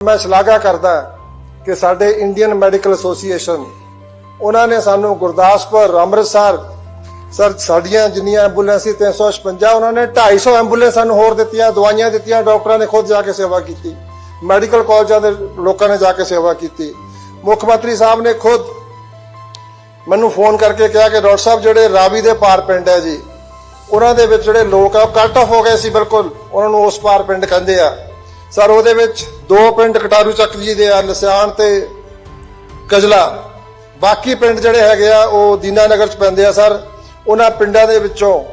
ਮੈਂ ਸ਼ਲਾਘਾ ਕਰਦਾ ਕਿ ਸਾਡੇ ਇੰਡੀਅਨ ਮੈਡੀਕਲ ਐਸੋਸੀਏਸ਼ਨ ਉਹਨਾਂ ਨੇ ਸਾਨੂੰ ਗੁਰਦਾਸਪੁਰ, ਅੰਮ੍ਰਿਤਸਰ, ਸਰ, ਸਾਡੀਆਂ ਜਿੰਨੀਆਂ ਐਂਬੂਲੈਂਸ ਸੀ 356 ਉਹਨਾਂ ਨੇ 250 ਐਂਬੂਲੈਂਸ ਸਾਨੂੰ ਹੋਰ ਦਿੱਤੀਆਂ, ਦਵਾਈਆਂ ਦਿੱਤੀਆਂ, ਡਾਕਟਰਾਂ ਨੇ ਖੁਦ ਜਾ ਕੇ ਸੇਵਾ ਕੀਤੀ, ਮੈਡੀਕਲ ਕਾਲਜਾਂ ਦੇ ਲੋਕਾਂ ਨੇ ਜਾ ਕੇ ਸੇਵਾ ਕੀਤੀ। ਮੁੱਖ ਮੰਤਰੀ ਸਾਹਿਬ ਨੇ ਖੁਦ ਮੈਨੂੰ ਫੋਨ ਕਰਕੇ ਕਿਹਾ ਕਿ ਡਾਕਟਰ ਸਾਹਿਬ, ਜਿਹੜੇ ਰਾਵੀ ਦੇ ਪਾਰ ਪਿੰਡ ਹੈ ਜੀ, ਉਹਨਾਂ ਦੇ ਵਿੱਚ ਜਿਹੜੇ ਲੋਕ ਆ ਕੱਟ ਆਫ ਹੋ ਗਏ ਸੀ, ਬਿਲਕੁਲ, ਉਹਨਾਂ ਨੂੰ ਉਸ ਪਾਰ ਪਿੰਡ ਕਹਿੰਦੇ ਆ। ਸਰ, ਉਹਦੇ ਵਿੱਚ ਦੋ ਪਿੰਡ ਕਟਾਰੂ ਚੱਕ ਜੀ ਦੇ ਆ ਲਸਿਆਣ ਤੇ ਕਜਲਾ। ਬਾਕੀ ਪਿੰਡ ਜਿਹੜੇ ਹੈਗੇ ਆ, ਉਹ ਦੀਨਾ ਨਗਰ ਚ ਪੈਂਦੇ ਆ ਸਰ। ਉਹਨਾਂ ਪਿੰਡਾਂ ਦੇ ਵਿੱਚੋਂ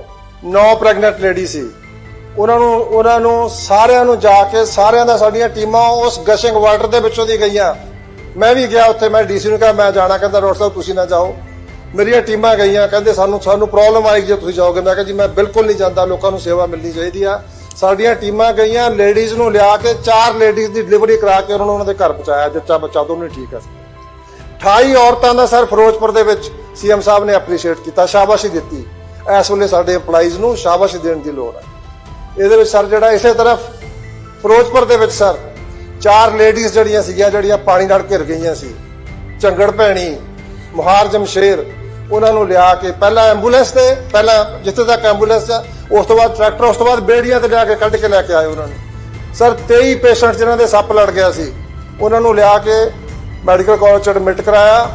ਨੌ ਪ੍ਰੈਗਨੈਂਟ ਲੇਡੀ ਸੀ। ਉਹਨਾਂ ਨੂੰ ਉਹਨਾਂ ਨੂੰ ਸਾਰਿਆਂ ਨੂੰ ਜਾ ਕੇ, ਸਾਰਿਆਂ ਦਾ ਸਾਡੀਆਂ ਟੀਮਾਂ ਉਸ ਗਸ਼ਿੰਗ ਵਾਟਰ ਦੇ ਵਿੱਚੋਂ ਦੀ ਗਈਆਂ। ਮੈਂ ਵੀ ਗਿਆ ਉੱਥੇ, ਮੈਂ ਡੀਸੀ ਨੂੰ ਕਿਹਾ, ਮੈਂ ਜਾਣਾ, ਕਹਿੰਦਾ, ਡਾਕਟਰ ਸਾਹਿਬ, ਤੁਸੀਂ ਨਾ ਜਾਓ। ਮੇਰੀਆਂ ਟੀਮਾਂ ਗਈਆਂ, ਕਹਿੰਦੇ, ਸਾਨੂੰ ਸਾਨੂੰ ਪ੍ਰੋਬਲਮ ਆਏਗੀ ਜੇ ਤੁਸੀਂ ਜਾਓਗੇ। ਮੈਂ ਕਿਹਾ, ਜੀ, ਮੈਂ ਬਿਲਕੁਲ ਨਹੀਂ ਜਾਂਦਾ, ਲੋਕਾਂ ਨੂੰ ਸੇਵਾ ਮਿਲਣੀ ਚਾਹੀਦੀ ਆ। ਸਾਡੀਆਂ ਟੀਮਾਂ ਗਈਆਂ ਲੇਡੀਜ਼ ਨੂੰ ਲਿਆ ਕੇ ਚਾਰ ਲੇਡੀਜ਼ ਦੀ ਡਿਲੀਵਰੀ ਕਰਾ ਕੇ ਉਹਨਾਂ ਨੂੰ ਉਹਨਾਂ ਦੇ ਘਰ ਪਹੁੰਚਾਇਆ ਜੱਚਾ ਬੱਚਾ ਦੋਨੇ ਠੀਕ ਹੈ 28 ਔਰਤਾਂ ਦਾ ਸਰ ਫਿਰੋਜ਼ਪੁਰ ਦੇ ਵਿੱਚ ਸੀਐਮ ਸਾਹਿਬ ਨੇ ਐਪਰੀਸ਼ੀਏਟ ਕੀਤਾ, ਸ਼ਾਬਾਸ਼ੀ ਦਿੱਤੀ। ਇਸ ਵੇਲੇ ਸਾਡੇ EMPLOYEES ਨੂੰ ਸ਼ਾਬਾਸ਼ੀ ਦੇਣ ਦੀ ਲੋੜ ਹੈ ਇਹਦੇ ਵਿੱਚ ਸਰ ਜਿਹੜਾ ਇਸੇ ਤਰ੍ਹਾਂ ਫਿਰੋਜ਼ਪੁਰ ਦੇ ਵਿੱਚ ਸਰ ਚਾਰ ਲੇਡੀਜ਼ ਜਿਹੜੀਆਂ ਸੀਗੀਆਂ, ਜਿਹੜੀਆਂ ਪਾਣੀ ਨਾਲ ਘਿਰ ਗਈਆਂ ਸੀ, ਝੰਗੜ ਭੈਣੀ, ਮੁਹਾਰ ਜਮਸ਼ੇਰ, ਉਹਨਾਂ ਨੂੰ ਲਿਆ ਕੇ ਪਹਿਲਾਂ ਐਂਬੂਲੈਂਸ ਤੇ, ਪਹਿਲਾਂ ਜਿੱਥੇ ਤੱਕ ਐਂਬੂਲੈਂਸ ਆ ਉਸ ਤੋਂ ਬਾਅਦ ਟਰੈਕਟਰ, ਉਸ ਤੋਂ ਬਾਅਦ ਬੇੜੀਆਂ ਤੇ ਲਿਆ ਕੇ ਕੱਢ ਕੇ ਲੈ ਕੇ ਆਏ ਉਹਨਾਂ ਨੂੰ। ਸਰ 23 ਪੇਸ਼ੈਂਟ ਜਿਨ੍ਹਾਂ ਦੇ ਸੱਪ ਲੜ ਗਿਆ ਸੀ, ਉਹਨਾਂ ਨੂੰ ਲਿਆ ਕੇ ਮੈਡੀਕਲ ਕਾਲਜ ਚ ਐਡਮਿਟ ਕਰਾਇਆ।